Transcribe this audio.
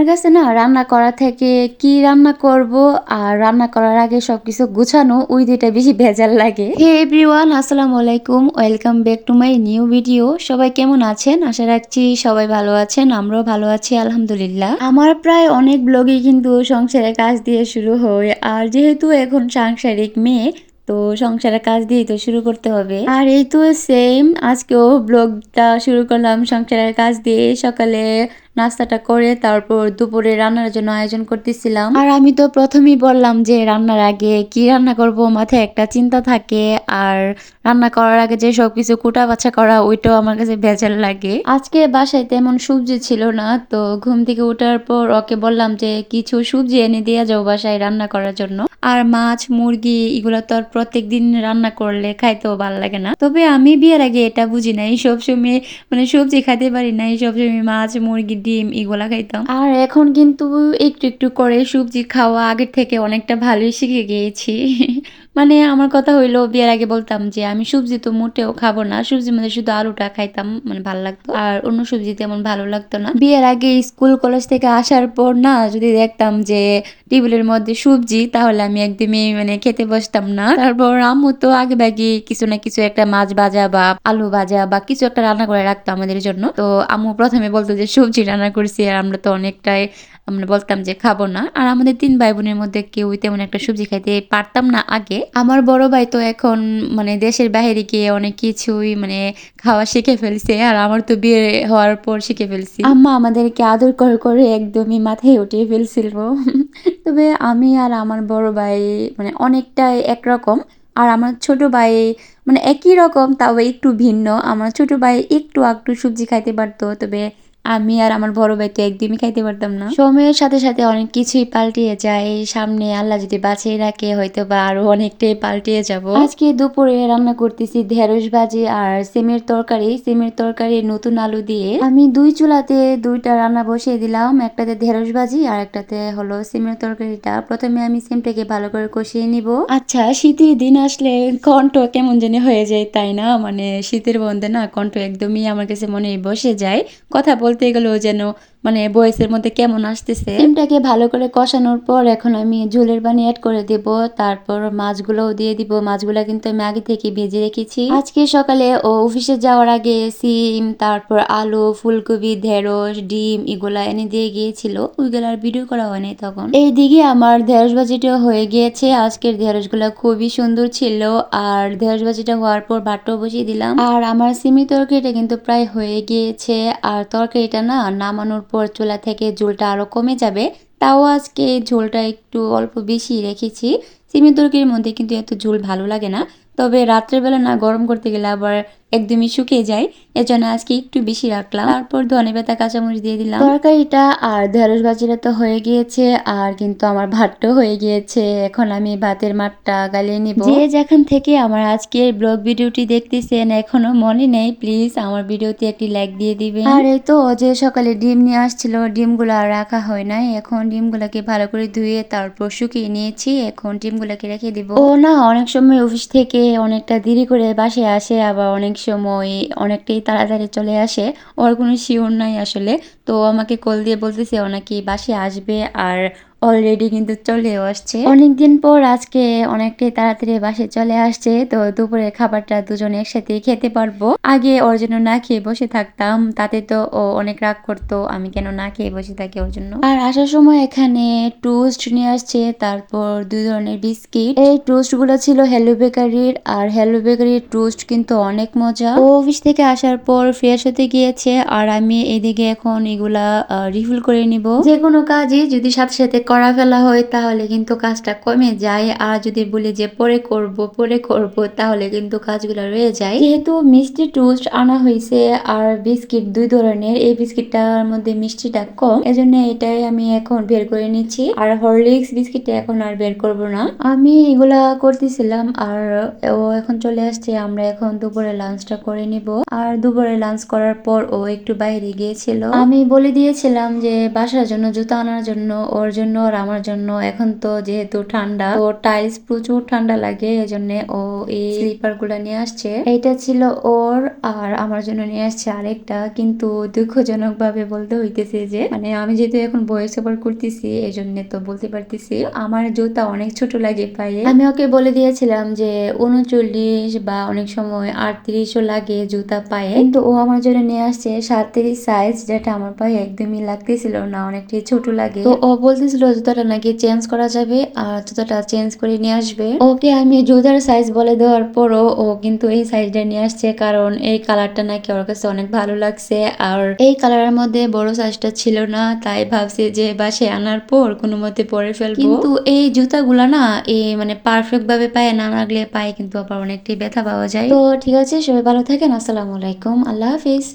আমার কাছে না রান্না করা থেকে কি রান্না করব আর রান্না করার আগে সবকিছু গুছানো, ওই দুইটা বেশি ভেজাল লাগে। হে এভরিওয়ান, আসসালামু আলাইকুম। Welcome back to my new video. সবাই কেমন আছেন? আশা রাখছি সবাই ভালো আছেন, আমরাও ভালো আছি, আলহামদুলিল্লাহ। আমার প্রায় অনেক ব্লগই কিন্তু সংসারের কাজ দিয়ে শুরু হয়। আর যেহেতু এখন সাংসারিক মেয়ে তো সংসারের কাজ দিয়ে তো শুরু করতে হবে। আর এই তো সেম আজকেও ব্লগটা শুরু করলাম সংসারের কাজ দিয়ে। সকালে নাস্তাটা করে তারপর দুপুরে রান্নার জন্য আয়োজন করতেছিলাম। আর আমি তো প্রথমেই বললাম যে রান্নার আগে কি রান্না করব মাথায় একটা চিন্তা থাকে। আর রান্না করার আগে যে সবকিছু কুটা বাছা করা ওইটাও আমার কাছে ভেজাল লাগে। আজকে বাসায় তেমন সবজি ছিল না তো ঘুম থেকে ওঠার পর ওকে বললাম যে কিছু সবজি এনে দিয়ে যাও বাসায় রান্না করার জন্য। আর মাছ, মুরগি, এগুলো তো আর প্রত্যেক দিন রান্না করলে খাইতেও ভালো লাগে না। তবে আমি বিয়ের আগে এটা বুঝি নাই, সবসময় মানে সবজি খাইতে পারি নাই, সবসময় মাছ, মুরগি, ডিম এগুলা খাইতাম। আর এখন কিন্তু একটু একটু করে সবজি খাওয়া আগের থেকে অনেকটা ভালোই শিখে গিয়েছি। মানে আমার কথা হইল, বিয়ের আগে বলতাম যে আমি সবজি তো মোটেও খাব না। সবজির মধ্যে শুধু আলুটা খাইতাম মানে ভালো লাগতো। আর অন্য সবজি তেমন ভালো লাগতো না। বিয়ের আগে স্কুল, কলেজ থেকে আসার পর না যদি দেখতাম যে টেবিলের মধ্যে সবজি, তাহলে আমি একদমই মানে খেতে বসতাম না। তারপর আম্মু তো আগে ভাগে কিছু না কিছু একটা মাছ ভাজা বা আলু ভাজা বা কিছু একটা রান্না করে রাখতো আমাদের জন্য। তো আম্মু প্রথমে বলতো যে সবজি রান্না করছি, আর আমরা তো অনেকটাই আমরা বলতাম যে খাব না। আর আমাদের তিন ভাই বোনের মধ্যে কেউ তেমন একটা সবজি খাইতে পারতাম না আগে। আমার বড় ভাই তো এখন মানে দেশের বাইরে গিয়ে অনেক কিছুই মানে খাওয়া শিখে ফেলছে, আর আমার তো বিয়ে হওয়ার পর শিখে ফেলছি। আম্মা আমাদেরকে আদর করে করে একদমই মাথায় উঠিয়ে ফেলছিল। তবে আমি আর আমার বড় ভাই মানে অনেকটাই একরকম। আর আমার ছোট ভাই মানে একই রকম, তাও একটু ভিন্ন। আমার ছোট ভাই একটু একটু সবজি খাইতে পারতো, তবে আমি আর আমার বড় ভাই তো একদমই খাইতে পারতাম না। সময়ের সাথে সাথে অনেক কিছুই পাল্টিয়ে যায়। সামনে আল্লাহ যদি বাঁচিয়ে রাখে হয়তো বা আরও অনেকটাই পাল্টিয়ে যাব। আজকে দুপুরে রান্না করতেছি ঢেঁড়স ভাজি আর সিমের তরকারি। সিমের তরকারি নতুন আলু দিয়ে আমি দুই চুলাতে দুইটা রান্না বসিয়ে দিলাম। একটাতে ঢেঁড়স ভাজি আর একটাতে হলো সিমের তরকারিটা। প্রথমে আমি সিমটাকে ভালো করে কষিয়ে নিব। আচ্ছা শীতের দিন আসলে কণ্ঠ কেমন জানি হয়ে যায় তাই না? মানে শীতের বন্ধে না কণ্ঠ একদমই আমার কাছে মনে বসে যায়। কথা বলতে తీగలోజను মানে বয়সের মধ্যে কেমন আসতেছে? ডিমটাকে ভালো করে কষানোর পর এখন আমি ঝোলের পানি অ্যাড করে দেব। তারপর মাছগুলোও দিয়ে দিব। মাছগুলো কিন্তু আমি আগে থেকে ভেজে রেখেছি। আজকে সকালে ও অফিসে যাওয়ার আগে সিম, তারপর আলু, ফুলকপি, ঢেঁড়স, ডিম এগুলা এনে দিয়ে গিয়েছিল। ওইগুলার ভিডিও করা হয়নি তখন। এইদিকে আমার ঢেঁড়স ভাজিটা হয়ে গিয়েছে। আজকের ঢেঁড়সগুলা খুবই সুন্দর ছিল। আর ঢেঁড়স ভাজিটা হওয়ার পর ভাতটাও বসিয়ে দিলাম। আর আমার সিমি তরকারিটা কিন্তু প্রায় হয়ে গিয়েছে। আর তরকারিটা না নামানোর পর চুলা থেকে ঝোলটা আরও কমে যাবে, তাও আজকে ঝোলটা একটু অল্প বেশি রেখেছি। সিমের তরকারির মধ্যে কিন্তু এত ঝোল ভালো লাগে না, তবে রাত্রেবেলা না গরম করতে গেলে আবার একদমই শুকিয়ে যায়। এজন্য আজকে একটু বেশি রাখলাম। তারপর ধনে পাতা কাঁচামরিচ দিয়ে দিলাম। তরকারিটা আর ঢেঁড়স ভাজিটা তো হয়ে গিয়েছে আর কিন্তু আমার ভাতটাও হয়ে গিয়েছে। এখন আমি ভাতের মাঠটা গালিয়ে নিব। যে যেখান থেকে আমার আজকের ব্লগ ভিডিওটি দেখতেছেন এখনও মনে নেই প্লিজ আমার ভিডিওতে একটি লাইক দিয়ে দিবেন। আর এই তো যে সকালে ডিম নিয়ে আসছিল ডিমগুলো আর রাখা হয় নাই। এখন ডিমগুলোকে ভালো করে ধুয়ে তারপর শুকিয়ে নিয়েছি। এখন ডিমগুলোকে রেখে দিব। ও না অনেক সময় অফিস থেকে অনেকটা দেরি করে বাসে আসে আবার অনেক সময় অনেকটাই তাড়াতাড়ি চলে আসে ওর কোনো শিওর নাই আসলে। তো আমাকে কল দিয়ে বলতেছে নাকি বাসে আসবে আর অলরেডি কিন্তু চলেও আসছে। অনেকদিন পর আজকে অনেকটাই তাড়াতাড়ি বাসে চলে আসছে, তো দুপুরে খাবারটা দুজনে একসাথে খেতে পারব। আগে ওর জন্য না খেয়ে বসে থাকতাম, তাতে তো ও অনেক রাগ করতো, আমি কেন না খেয়ে বসে থাকি ওর জন্য। আর আসার সময় এখানে টোস্ট নিয়ে আসছে, তারপর দুই ধরনের বিস্কিট। এই টোস্টগুলো ছিল হ্যালো বেকারির আর হ্যালো বেকারির টোস্ট কিন্তু অনেক মজা। ও অফিস থেকে আসার পর ফ্রেশ হতে গিয়েছে, আর আমি এদিকে এখন এগুলা রিফিল করে নিব। যে কোনো কাজই যদি সাথে সাথে করা ফেলা হয়, তাহলে কিন্তু কাজটা কমে যায়। আর যদি বলি যে, পরে করব পরে করব তাহলে কিন্তু কাজগুলো রয়ে যায়। যেহেতু মিষ্টি টোস্ট আনা হয়েছে আর বিস্কিট দুই ধরনের, এই বিস্কিটটার মধ্যে মিষ্টিটা কম, এজন্য এটাই আমি এখন বের করে নিচ্ছি। আর হরলিক্স বিস্কিটটা এখন আর বের করব না। আমি এগুলা করতেছিলাম, আর ও এখন চলে আসছে, আমরা এখন দুপুরে লাঞ্চটা করে নিব। আর দুপুরে লাঞ্চ করার পর ও একটু বাইরে গিয়েছিল। আমি বলে দিয়েছিলাম যে বাসার জন্য জুতা আনার জন্য ওর জন্য আর আমার জন্য। এখন তো যেহেতু ঠান্ডা তো টাইলস প্রচুর ঠান্ডা লাগে এজন্য ও এই স্লিপারগুলা নিয়ে আসছে। এইটা ছিল ওর আর আমার জন্য নিয়ে আসছে আরেকটা। কিন্তু দুঃখজনক ভাবে বলতে হইতেছে যে মানে আমি যেহেতু এখন বয়স ওভার করতেছি এই জন্য তো বলতে পারতেছি। আমার জুতা অনেক ছোট লাগে পায়ে। আমি ওকে বলে দিয়েছিলাম যে উনচল্লিশ বা অনেক সময় আটত্রিশও লাগে জুতা পায়ে। কিন্তু ও আমার জন্য নিয়ে আসছে সাতত্রিশ সাইজ যেটা আমার পায়ে একদমই লাগতেছিল না, অনেকটাই ছোট লাগে। তো ও বলতেছিল, জুতাটা নাকি চেঞ্জ করা যাবে আর জুতাটা চেঞ্জ করে নিয়ে আসবে। ওকে আমি জুতার সাইজ বলে দেওয়ার পরও ও কিন্তু এই সাইজটা নিয়ে আসছে কারণ এই কালারটা নাকি ওর কাছে অনেক ভালো লাগছে আর এই কালারের মধ্যে বড় সাইজটা ছিল না, তাই ভাবছি যে বাসে আনার পর কোনো মতে পরে ফেলব। কিন্তু এই জুতাগুলা না এই মানে পারফেক্ট ভাবে পায়ে না লাগলে পায়ে কিন্তু আবার অনেকটাই ব্যথা পাওয়া যায়। তো ঠিক আছে, সবাই ভালো থাকেন, আসসালামু আলাইকুম, আল্লাহ হাফিজ।